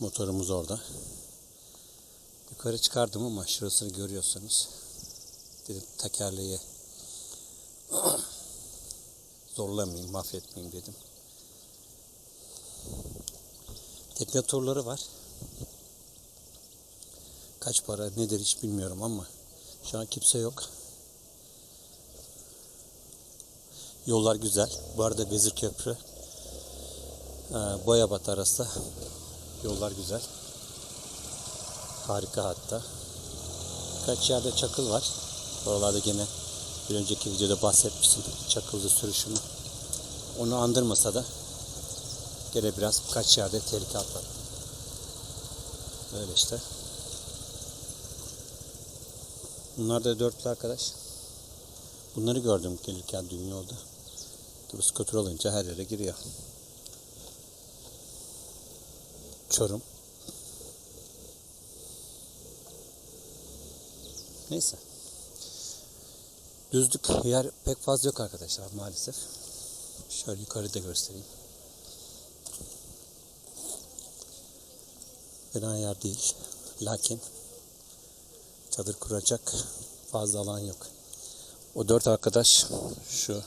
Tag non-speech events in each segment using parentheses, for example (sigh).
Motorumuz orada. Yukarı çıkardım ama şurasını görüyorsanız. Dedim tekerleği (clears throat) zorlamayayım, mahvetmeyeyim dedim. Tekne turları var. Kaç para nedir hiç bilmiyorum ama şu an kimse yok. Yollar güzel. Bu arada Vezir Köprü e, Boyabat arası yollar güzel. Harika hatta. Kaç yerde çakıl var. Oralarda gene bir önceki videoda bahsetmiştim çakıllı sürüşümü. Onu andırmasa da gene biraz kaç yerde tehlike atladı. Böyle işte. Bunlar da dörtlü arkadaş. Bunları gördüm gelirken dün yolda. Tabi skuter olunca her yere giriyor. Çorum. Neyse. Düzlük yer pek fazla yok arkadaşlar maalesef. Şöyle yukarıda göstereyim. Fena yer değil. Lakin çadır kuracak fazla alan yok. O dört arkadaş şu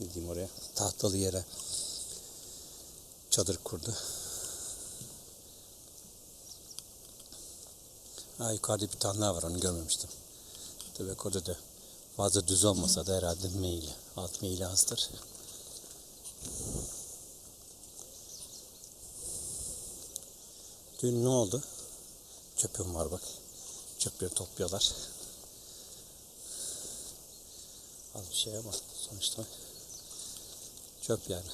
ne diyeyim oraya tahtalı yere çadır kurdu. Ha, yukarıda bir tane daha var onu görmemiştim. Tabii orada da fazla düz olmasa da herhalde meyili. Alt meyili azdır. Dün ne oldu? Çöpüm var bak. Çöpleri topluyorlar. Az bir şey ama sonuçta çöp yani.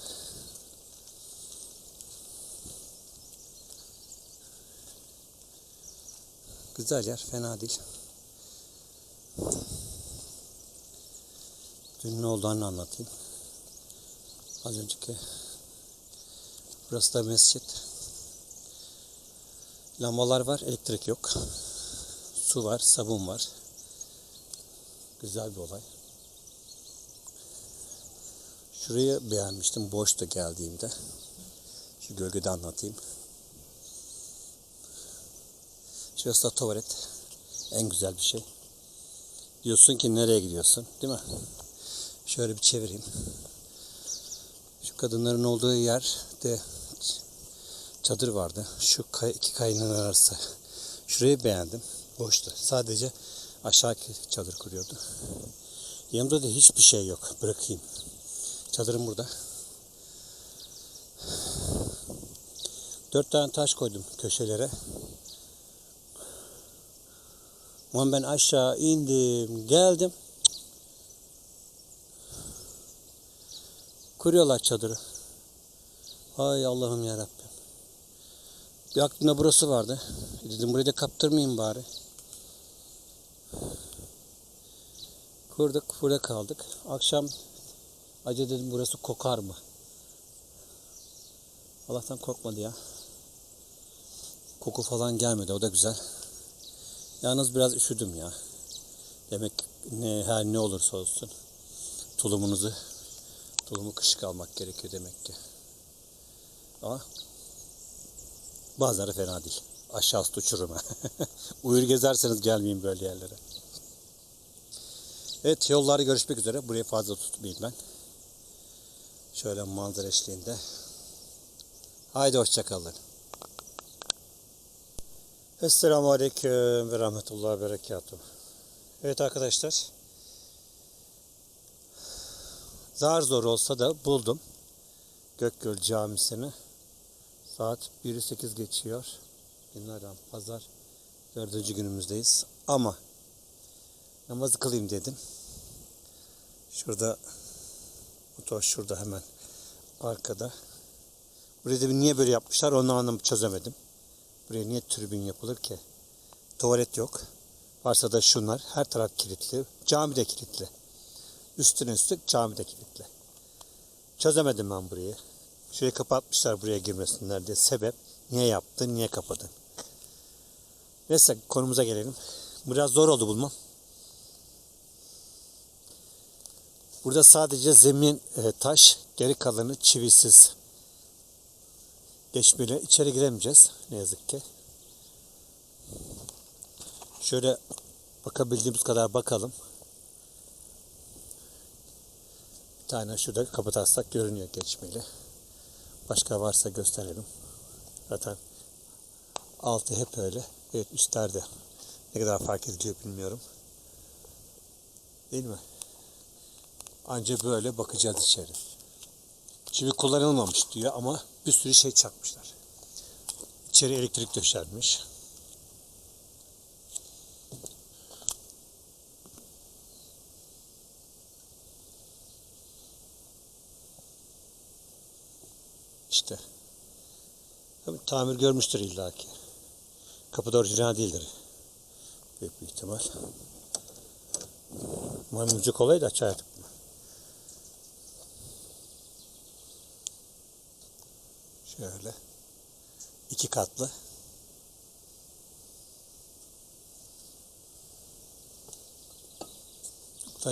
Güzel yer, fena değil. Dün ne olduğunu anlatayım. Az önceki burası da mescit. Lambalar var, elektrik yok. Su var, sabun var. Güzel bir olay. Şurayı beğenmiştim boştu geldiğimde. Şu gölgede anlatayım. Şurası tuvalet. En güzel bir şey. Diyorsun ki nereye gidiyorsun değil mi? Şöyle bir çevireyim. Şu kadınların olduğu yerde çadır vardı. Şu iki kayının arası. Şurayı beğendim. Boştu. Sadece aşağı çadır kuruyordu. Yanımda da hiçbir şey yok. Bırakayım. Çadırım burada. Dört tane taş koydum köşelere. Ama ben aşağı indim, geldim. Kuruyorlar çadırı. Hay Allah'ım ya Rabbim. Bir aklımda burası vardı. E dedim burayı da kaptırmayayım bari. Kurduk, burada kaldık. Akşam acı dedim burası kokar mı? Allah'tan kokmadı ya. Koku falan gelmedi. O da güzel. Yalnız biraz üşüdüm ya. Demek ne her ne olursa olsun tulumunuzu tulumu kışık almak gerekiyor demek ki. Ama bazıları fena değil. Aşağısı uçurum. (laughs) Uyur gezerseniz gelmeyin böyle yerlere. Evet yolları görüşmek üzere. Burayı fazla tutmayayım ben. Şöyle manzara eşliğinde. Haydi hoşçakalın. Esselamu Aleyküm ve Rahmetullah ve Berekatuhu. Evet arkadaşlar. Zar zor olsa da buldum. Gökgöl Camisi'ni. Saat 1'i 8 geçiyor. Günlerden pazar. Dördüncü günümüzdeyiz. Ama namazı kılayım dedim. Şurada motor şurada hemen arkada. Burayı niye böyle yapmışlar onu anlamı çözemedim. Buraya niye tribün yapılır ki? Tuvalet yok. Varsa da şunlar. Her taraf kilitli. Cami de kilitli. Üstüne üstlük cami de kilitli. Çözemedim ben burayı. Şurayı kapatmışlar buraya girmesinler diye. Sebep niye yaptın, niye kapadın? Neyse konumuza gelelim. Biraz zor oldu bulmam. Burada sadece zemin e, taş, geri kalanı çivisiz. Geçmeyle içeri giremeyeceğiz ne yazık ki. Şöyle bakabildiğimiz kadar bakalım. Bir tane şurada kapatarsak görünüyor geçmeli. Başka varsa gösterelim. Zaten altı hep öyle. Evet üstlerde. Ne kadar fark ediliyor bilmiyorum. Değil mi? Anca böyle bakacağız içeri. Çivi kullanılmamış diyor ama bir sürü şey çakmışlar. İçeri elektrik döşenmiş. İşte. Tabii tamir görmüştür illaki. Kapı da orijinal değildir. Büyük bir ihtimal. Maymuncu kolay da açardık. Şöyle. iki katlı.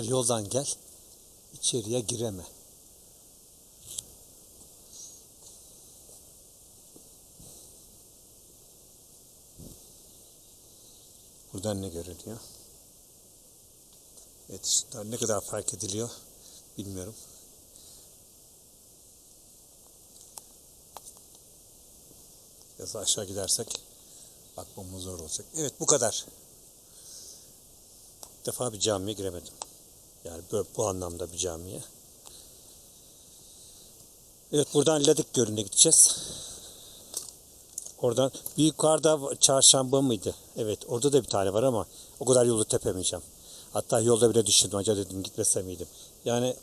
Yoldan gel. içeriye gireme. Buradan ne görünüyor? Evet ne kadar fark ediliyor bilmiyorum. Biraz aşağı gidersek bakmamız zor olacak. Evet bu kadar. İlk defa bir camiye giremedim. Yani bu, bu anlamda bir camiye. Evet buradan Ladik Gölü'ne gideceğiz. Oradan bir yukarıda çarşamba mıydı? Evet orada da bir tane var ama o kadar yolu tepemeyeceğim. Hatta yolda bile düşündüm acaba dedim gitmesem miydim. Yani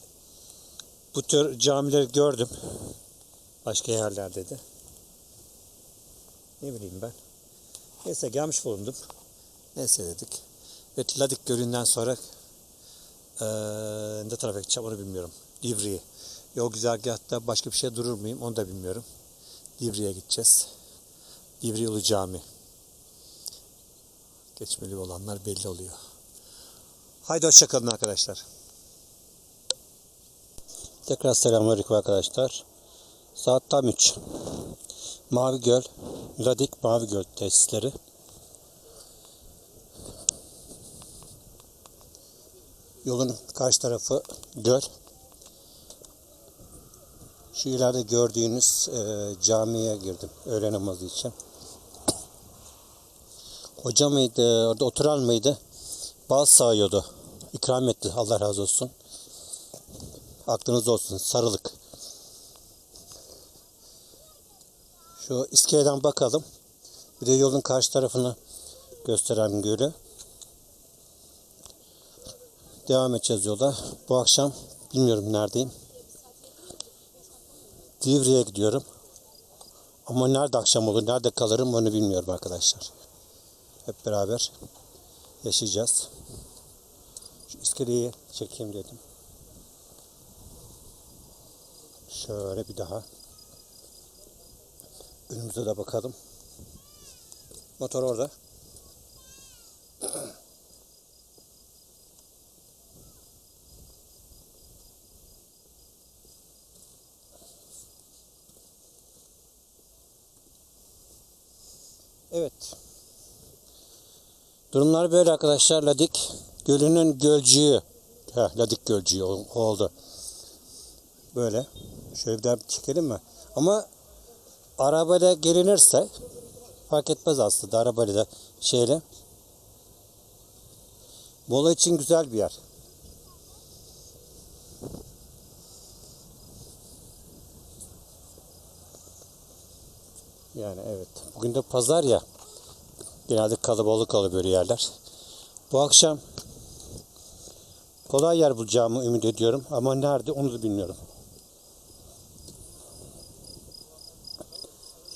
bu tür camileri gördüm. Başka yerlerde de. Ne bileyim ben. Neyse gelmiş bulundum. Neyse dedik. Evet Ladik Gölü'nden sonra eee ne tarafa gideceğim onu bilmiyorum. Divriği. Yol güzergahta başka bir şey durur muyum onu da bilmiyorum. Divriğe gideceğiz. Divri Ulu Cami. Geçmeli olanlar belli oluyor. Haydi hoşçakalın arkadaşlar. Tekrar selamünaleyküm arkadaşlar. Saat tam 3. Mavi Göl, Ladik Mavi Göl tesisleri. Yolun karşı tarafı göl. Şu ileride gördüğünüz e, camiye girdim öğle namazı için. Hoca mıydı, orada oturan mıydı? Bal sağıyordu. İkram etti. Allah razı olsun. Aklınız olsun. Sarılık. Şu iskeleden bakalım. Bir de yolun karşı tarafını gösteren gölü. Devam edeceğiz yola. Bu akşam bilmiyorum neredeyim. Divri'ye gidiyorum. Ama nerede akşam olur, nerede kalırım onu bilmiyorum arkadaşlar. Hep beraber yaşayacağız. Şu iskeleyi çekeyim dedim. Şöyle bir daha. Önümüze de bakalım. Motor orada. Evet. Durumlar böyle arkadaşlar. Ladik Gölü'nün gölcüğü. Heh, Ladik Gölcüğü ol- oldu. Böyle. Şöyle bir daha çekelim mi? Ama arabayla gelinirse fark etmez aslında arabayla da şeyle. Mola için güzel bir yer. Yani evet. Bugün de pazar ya. Genelde kalabalık oluyor yerler. Bu akşam kolay yer bulacağımı ümit ediyorum. Ama nerede onu da bilmiyorum.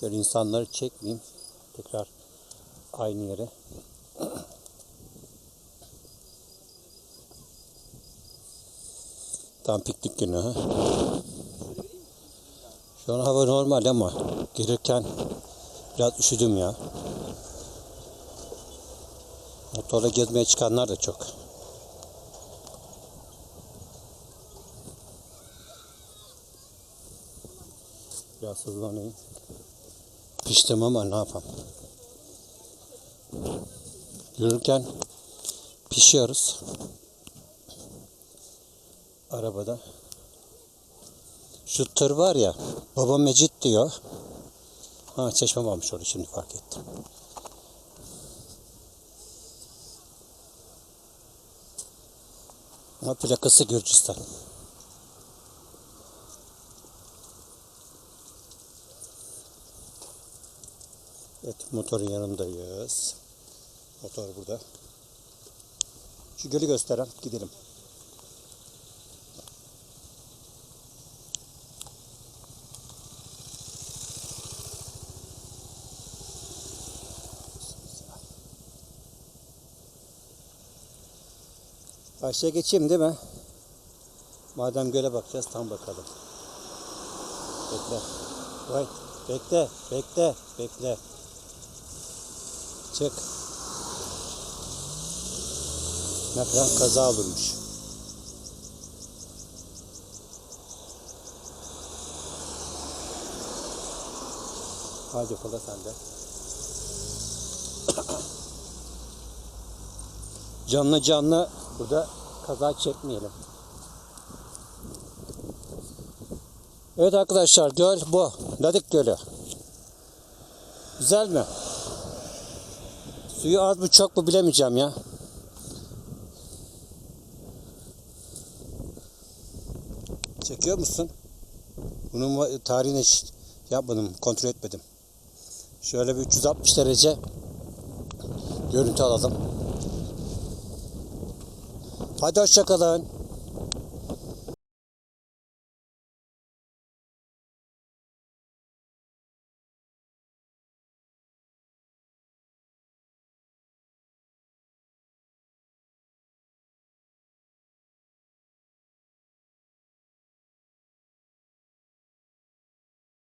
Şöyle insanları çekmeyeyim. Tekrar aynı yere. Tam piknik günü ha. Şu an hava normal ama gelirken biraz üşüdüm ya. Motorla gezmeye çıkanlar da çok. Biraz hızlanayım. Piştim ama ne yapalım. Yürürken pişiyoruz. Arabada. Şu tır var ya, baba Mecit diyor. Ha çeşme varmış orada şimdi fark ettim. Ama plakası Gürcistan. Evet motorun yanındayız. Motor burada. Şu gölü gösteren gidelim. Karşıya geçeyim değil mi? Madem göle bakacağız tam bakalım. Bekle. Vay. Bekle. Bekle. Bekle. Çık. Nakran kaza olurmuş. Hadi kola sende. (coughs) canlı canlı burada kaza çekmeyelim. Evet arkadaşlar göl bu. Ladik Gölü. Güzel mi? Suyu az mı çok mu bilemeyeceğim ya. Çekiyor musun? Bunun tarihini hiç yapmadım, kontrol etmedim. Şöyle bir 360 derece görüntü alalım. Hadi hoşçakalın.